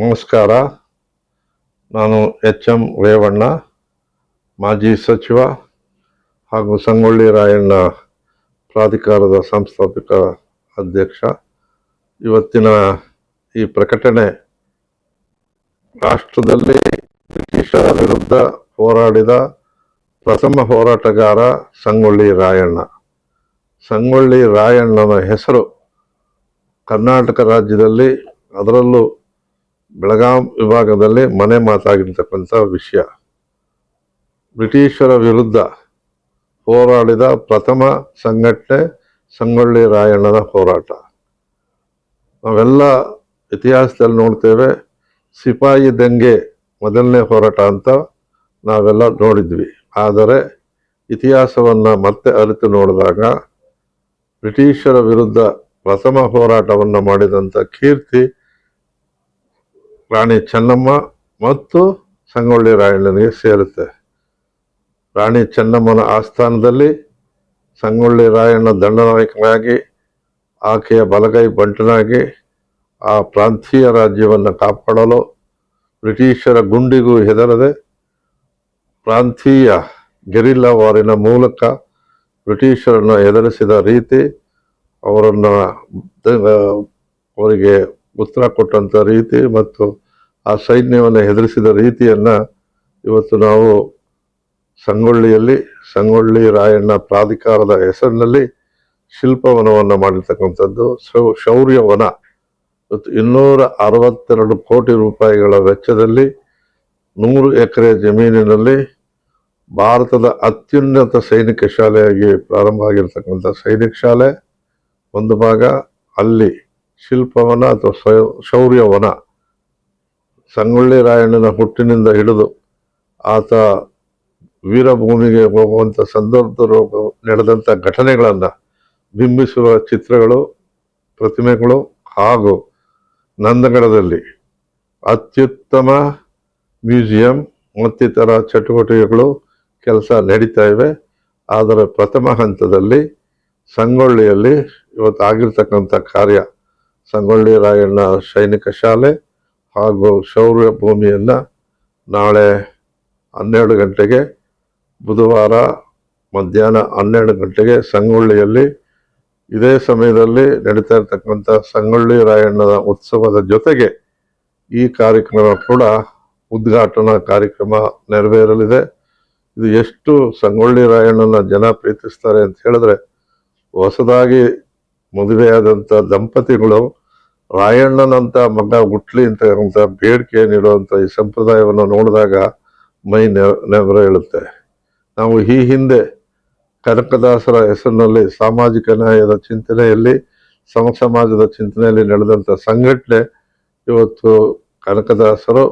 ನಮಸ್ಕಾರ. ನಾನು H M Revanna, ಮಾಜಿ ಸಚಿವ ಹಾಗೂ ಸಂಗೊಳ್ಳಿ ರಾಯಣ್ಣ ಪ್ರಾಧಿಕಾರದ ಸಂಸ್ಥಾಪಕ ಅಧ್ಯಕ್ಷ. ಇವತ್ತಿನ ಈ ಪ್ರಕಟಣೆ ರಾಷ್ಟ್ರದಲ್ಲಿ ಬ್ರಿಟಿಷರ ವಿರುದ್ಧ ಹೋರಾಡಿದ ಪ್ರಥಮ ಹೋರಾಟಗಾರ ಸಂಗೊಳ್ಳಿ ರಾಯಣ್ಣ. ಸಂಗೊಳ್ಳಿ ರಾಯಣ್ಣನ ಹೆಸರು ಕರ್ನಾಟಕ ರಾಜ್ಯದಲ್ಲಿ ಅದರಲ್ಲೂ ಬೆಳಗಾಂ ವಿಭಾಗದಲ್ಲಿ ಮನೆ ಮಾತಾಗಿರ್ತಕ್ಕಂಥ ವಿಷಯ. ಬ್ರಿಟಿಷರ ವಿರುದ್ಧ ಹೋರಾಡಿದ ಪ್ರಥಮ ಸಂಘಟನೆ ಸಂಗೊಳ್ಳಿ ರಾಯಣ್ಣನ ಹೋರಾಟ. ನಾವೆಲ್ಲ ಇತಿಹಾಸದಲ್ಲಿ ನೋಡ್ತೇವೆ, ಸಿಪಾಯಿ ದಂಗೆ ಮೊದಲನೇ ಹೋರಾಟ ಅಂತ ನಾವೆಲ್ಲ ನೋಡಿದ್ವಿ. ಆದರೆ ಇತಿಹಾಸವನ್ನು ಮತ್ತೆ ಅರಿತು ನೋಡಿದಾಗ ಬ್ರಿಟಿಷರ ವಿರುದ್ಧ ಪ್ರಥಮ ಹೋರಾಟವನ್ನು ಮಾಡಿದಂಥ ಕೀರ್ತಿ ರಾಣಿ ಚೆನ್ನಮ್ಮ ಮತ್ತು ಸಂಗೊಳ್ಳಿ ರಾಯಣ್ಣನಿಗೆ ಸೇರುತ್ತೆ. ರಾಣಿ ಚೆನ್ನಮ್ಮನ ಆಸ್ಥಾನದಲ್ಲಿ ಸಂಗೊಳ್ಳಿ ರಾಯಣ್ಣ ದಂಡನಾಯಕನಾಗಿ, ಆಕೆಯ ಬಲಗೈ ಬಂಟನಾಗಿ ಆ ಪ್ರಾಂತೀಯ ರಾಜ್ಯವನ್ನು ಕಾಪಾಡಲು ಬ್ರಿಟಿಷರ ಗುಂಡಿಗೂ ಹೆದರದೆ ಪ್ರಾಂತೀಯ ಗೆರಿಲ್ಲಾ ವಾರಿನ ಮೂಲಕ ಬ್ರಿಟಿಷರನ್ನು ಎದುರಿಸಿದ ರೀತಿ ಅವರನ್ನು ಅವರಿಗೆ ಉತ್ತರ ಕೊಟ್ಟಂಥ ರೀತಿ ಮತ್ತು ಆ ಸೈನ್ಯವನ್ನು ಹೆದರಿಸಿದ ರೀತಿಯನ್ನು ಇವತ್ತು ನಾವು ಸಂಗೊಳ್ಳಿಯಲ್ಲಿ ಸಂಗೊಳ್ಳಿ ರಾಯಣ್ಣ ಪ್ರಾಧಿಕಾರದ ಹೆಸರಿನಲ್ಲಿ ಶಿಲ್ಪವನವನ್ನು ಮಾಡಿರ್ತಕ್ಕಂಥದ್ದು. ಶೌರ್ಯವನ. ಇನ್ನೂರ ಅರವತ್ತೆರಡು ಕೋಟಿ ರೂಪಾಯಿಗಳ ವೆಚ್ಚದಲ್ಲಿ ನೂರು ಎಕರೆ ಜಮೀನಿನಲ್ಲಿ ಭಾರತದ ಅತ್ಯುನ್ನತ ಸೈನಿಕ ಶಾಲೆಯಾಗಿ ಪ್ರಾರಂಭ ಆಗಿರ್ತಕ್ಕಂಥ ಸೈನಿಕ ಶಾಲೆ. ಒಂದು ಭಾಗ ಅಲ್ಲಿ ಶಿಲ್ಪವನ ಅಥವಾ ಶೌರ್ಯವನ. ಸಂಗೊಳ್ಳಿ ರಾಯಣ್ಣನ ಹುಟ್ಟಿನಿಂದ ಹಿಡಿದು ಆತ ವೀರಭೂಮಿಗೆ ಹೋಗುವಂಥ ಸಂದರ್ಭದಲ್ಲಿ ನಡೆದಂಥ ಘಟನೆಗಳನ್ನು ಬಿಂಬಿಸುವ ಚಿತ್ರಗಳು, ಪ್ರತಿಮೆಗಳು ಹಾಗೂ ನಂದಗಡದಲ್ಲಿ ಅತ್ಯುತ್ತಮ ಮ್ಯೂಸಿಯಂ ಮತ್ತಿತರ ಚಟುವಟಿಕೆಗಳು ಕೆಲಸ ನಡೀತಾ ಇವೆ. ಆದರೆ ಪ್ರಥಮ ಹಂತದಲ್ಲಿ ಸಂಗೊಳ್ಳಿಯಲ್ಲಿ ಇವತ್ತು ಆಗಿರ್ತಕ್ಕಂಥ ಕಾರ್ಯ ಸಂಗೊಳ್ಳಿ ರಾಯಣ್ಣ ಸೈನಿಕ ಶಾಲೆ ಹಾಗೂ ಶೌರ್ಯ ಭೂಮಿಯನ್ನು ನಾಳೆ ಹನ್ನೆರಡು ಗಂಟೆಗೆ ಬುಧವಾರ ಮಧ್ಯಾಹ್ನ ಹನ್ನೆರಡು ಗಂಟೆಗೆ ಸಂಗೊಳ್ಳಿಯಲ್ಲಿ ಇದೇ ಸಮಯದಲ್ಲಿ ನಡೀತಾ ಇರತಕ್ಕಂಥ ಸಂಗೊಳ್ಳಿ ರಾಯಣ್ಣನ ಉತ್ಸವದ ಜೊತೆಗೆ ಈ ಕಾರ್ಯಕ್ರಮ ಕೂಡ ಉದ್ಘಾಟನಾ ಕಾರ್ಯಕ್ರಮ ನೆರವೇರಲಿದೆ. ಇದು ಎಷ್ಟು ಸಂಗೊಳ್ಳಿ ರಾಯಣ್ಣನ ಜನ ಪ್ರೀತಿಸ್ತಾರೆ ಅಂತ ಹೇಳಿದ್ರೆ ಹೊಸದಾಗಿ ಮದುವೆಯಾದಂಥ ದಂಪತಿಗಳು ರಾಯಣ್ಣನಂತ ಮಗ ಹುಟ್ಲಿ ಅಂತ ಬೇಡಿಕೆ ನೀಡುವಂಥ ಈ ಸಂಪ್ರದಾಯವನ್ನು ನೋಡಿದಾಗ ಮೈ ನೆವರ ಹೇಳುತ್ತೆ. ನಾವು ಈ ಹಿಂದೆ ಕನಕದಾಸರ ಹೆಸರಿನಲ್ಲಿ ಸಾಮಾಜಿಕ ನ್ಯಾಯದ ಚಿಂತನೆಯಲ್ಲಿ ಸಮ ಸಮಾಜದ ಚಿಂತನೆಯಲ್ಲಿ ನಡೆದಂಥ ಸಂಘಟನೆ ಇವತ್ತು ಕನಕದಾಸರು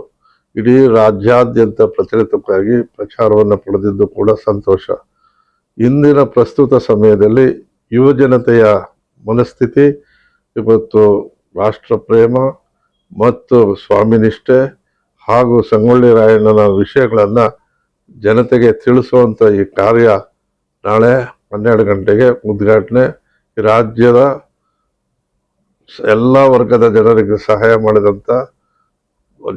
ಇಡೀ ರಾಜ್ಯಾದ್ಯಂತ ಪ್ರಚಲಿತಕ್ಕಾಗಿ ಪ್ರಚಾರವನ್ನು ಪಡೆದಿದ್ದು ಕೂಡ ಸಂತೋಷ. ಇಂದಿನ ಪ್ರಸ್ತುತ ಸಮಯದಲ್ಲಿ ಯುವಜನತೆಯ ಮನಸ್ಥಿತಿ ಇವತ್ತು ರಾಷ್ಟ್ರ ಪ್ರೇಮ ಮತ್ತು ಸ್ವಾಮಿನಿಷ್ಠೆ ಹಾಗೂ ಸಂಗೊಳ್ಳಿ ರಾಯಣ್ಣನ ವಿಷಯಗಳನ್ನು ಜನತೆಗೆ ತಿಳಿಸುವಂಥ ಈ ಕಾರ್ಯ ನಾಳೆ ಹನ್ನೆರಡು ಗಂಟೆಗೆ ಉದ್ಘಾಟನೆ. ರಾಜ್ಯದ ಎಲ್ಲ ವರ್ಗದ ಜನರಿಗೆ ಸಹಾಯ ಮಾಡಿದಂಥ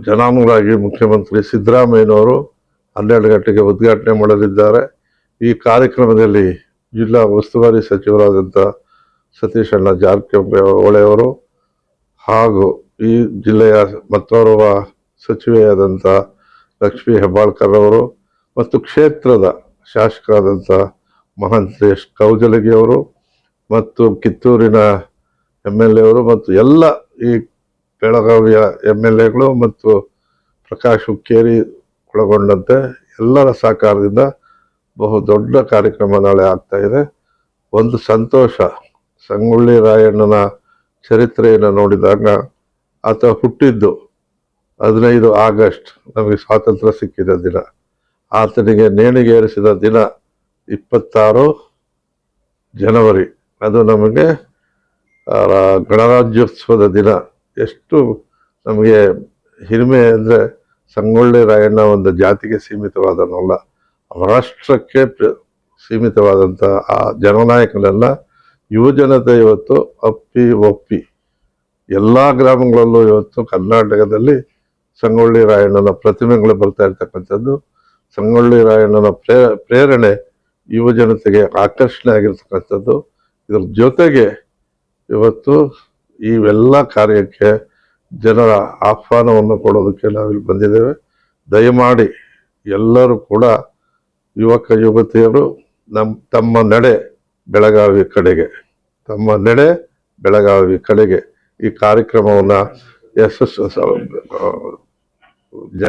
ಜನಾನುರಾಗಿ ಮುಖ್ಯಮಂತ್ರಿ ಸಿದ್ದರಾಮಯ್ಯನವರು ಹನ್ನೆರಡು ಗಂಟೆಗೆ ಉದ್ಘಾಟನೆ ಮಾಡಲಿದ್ದಾರೆ. ಈ ಕಾರ್ಯಕ್ರಮದಲ್ಲಿ ಜಿಲ್ಲಾ ಉಸ್ತುವಾರಿ ಸಚಿವರಾದಂಥ ಸತೀಶ್ ಅಣ್ಣ ಜಾರಕಿಹೊಳಿ ಹಾಗೂ ಈ ಜಿಲ್ಲೆಯ ಮತ್ತೋರ್ವ ಸಚಿವೆಯಾದಂಥ ಲಕ್ಷ್ಮೀ ಹೆಬ್ಬಾಳ್ಕರ್ ಅವರು ಮತ್ತು ಕ್ಷೇತ್ರದ ಶಾಸಕರಾದಂಥ ಮಹಾಂತೇಶ್ ಕೌಜಲಗಿ ಅವರು ಮತ್ತು ಕಿತ್ತೂರಿನ ಎಂ ಎಲ್ ಎ ಅವರು ಮತ್ತು ಎಲ್ಲ ಈ ಬೆಳಗಾವಿಯ ಎಂ ಎಲ್ ಎಗಳು ಮತ್ತು ಪ್ರಕಾಶ್ ಹುಕ್ಕೇರಿ ಒಳಗೊಂಡಂತೆ ಎಲ್ಲರ ಸಹಕಾರದಿಂದ ಬಹು ದೊಡ್ಡ ಕಾರ್ಯಕ್ರಮ ನಾಳೆ ಆಗ್ತಾ ಇದೆ. ಒಂದು ಸಂತೋಷ. ಸಂಗೊಳ್ಳಿ ರಾಯಣ್ಣನ ಚರಿತ್ರೆಯನ್ನು ನೋಡಿದಾಗ ಆತ ಹುಟ್ಟಿದ್ದು ಹದಿನೈದು ಆಗಸ್ಟ್ ನಮಗೆ ಸ್ವಾತಂತ್ರ್ಯ ಸಿಕ್ಕಿದ ದಿನ. ಆತನಿಗೆ ನೇಣಿಗೇರಿಸಿದ ದಿನ ಇಪ್ಪತ್ತಾರು ಜನವರಿ. ಅದು ನಮಗೆ ಗಣರಾಜ್ಯೋತ್ಸವದ ದಿನ. ಎಷ್ಟು ನಮಗೆ ಹಿರಿಮೆ ಅಂದರೆ ಸಂಗೊಳ್ಳಿ ರಾಯಣ್ಣ ಒಂದು ಜಾತಿಗೆ ಸೀಮಿತವಾದನಲ್ಲ ರಾಷ್ಟ್ರಕ್ಕೆ ಸೀಮಿತವಾದಂಥ ಆ ಜನನಾಯಕನೆಲ್ಲ ಯುವಜನತೆ ಇವತ್ತು ಅಪ್ಪಿ ಒಪ್ಪಿ. ಎಲ್ಲ ಗ್ರಾಮಗಳಲ್ಲೂ ಇವತ್ತು ಕರ್ನಾಟಕದಲ್ಲಿ ಸಂಗೊಳ್ಳಿ ರಾಯಣ್ಣನ ಪ್ರತಿಮೆಗಳು ಬರ್ತಾ ಇರ್ತಕ್ಕಂಥದ್ದು. ಸಂಗೊಳ್ಳಿ ರಾಯಣ್ಣನ ಪ್ರೇ, ಪ್ರೇರಣೆ ಯುವ ಜನತೆಗೆ ಆಕರ್ಷಣೆ ಆಗಿರ್ತಕ್ಕಂಥದ್ದು. ಇದ್ರ ಜೊತೆಗೆ ಇವತ್ತು ಇವೆಲ್ಲ ಕಾರ್ಯಕ್ಕೆ ಜನರ ಆಹ್ವಾನವನ್ನು ಕೊಡೋದಕ್ಕೆ ನಾವಿಲ್ಲಿ ಬಂದಿದ್ದೇವೆ. ದಯಮಾಡಿ ಎಲ್ಲರೂ ಕೂಡ ಯುವಕ ಯುವತಿಯರು ನಮ್ಮ ತಮ್ಮ ನಡೆ ಬೆಳಗಾವಿ ಕಡೆಗೆ ತಮ್ಮ ನಡೆ ಬೆಳಗಾವಿ ಕಡೆಗೆ ಈ ಕಾರ್ಯಕ್ರಮವನ್ನು ಯಶಸ್ಸು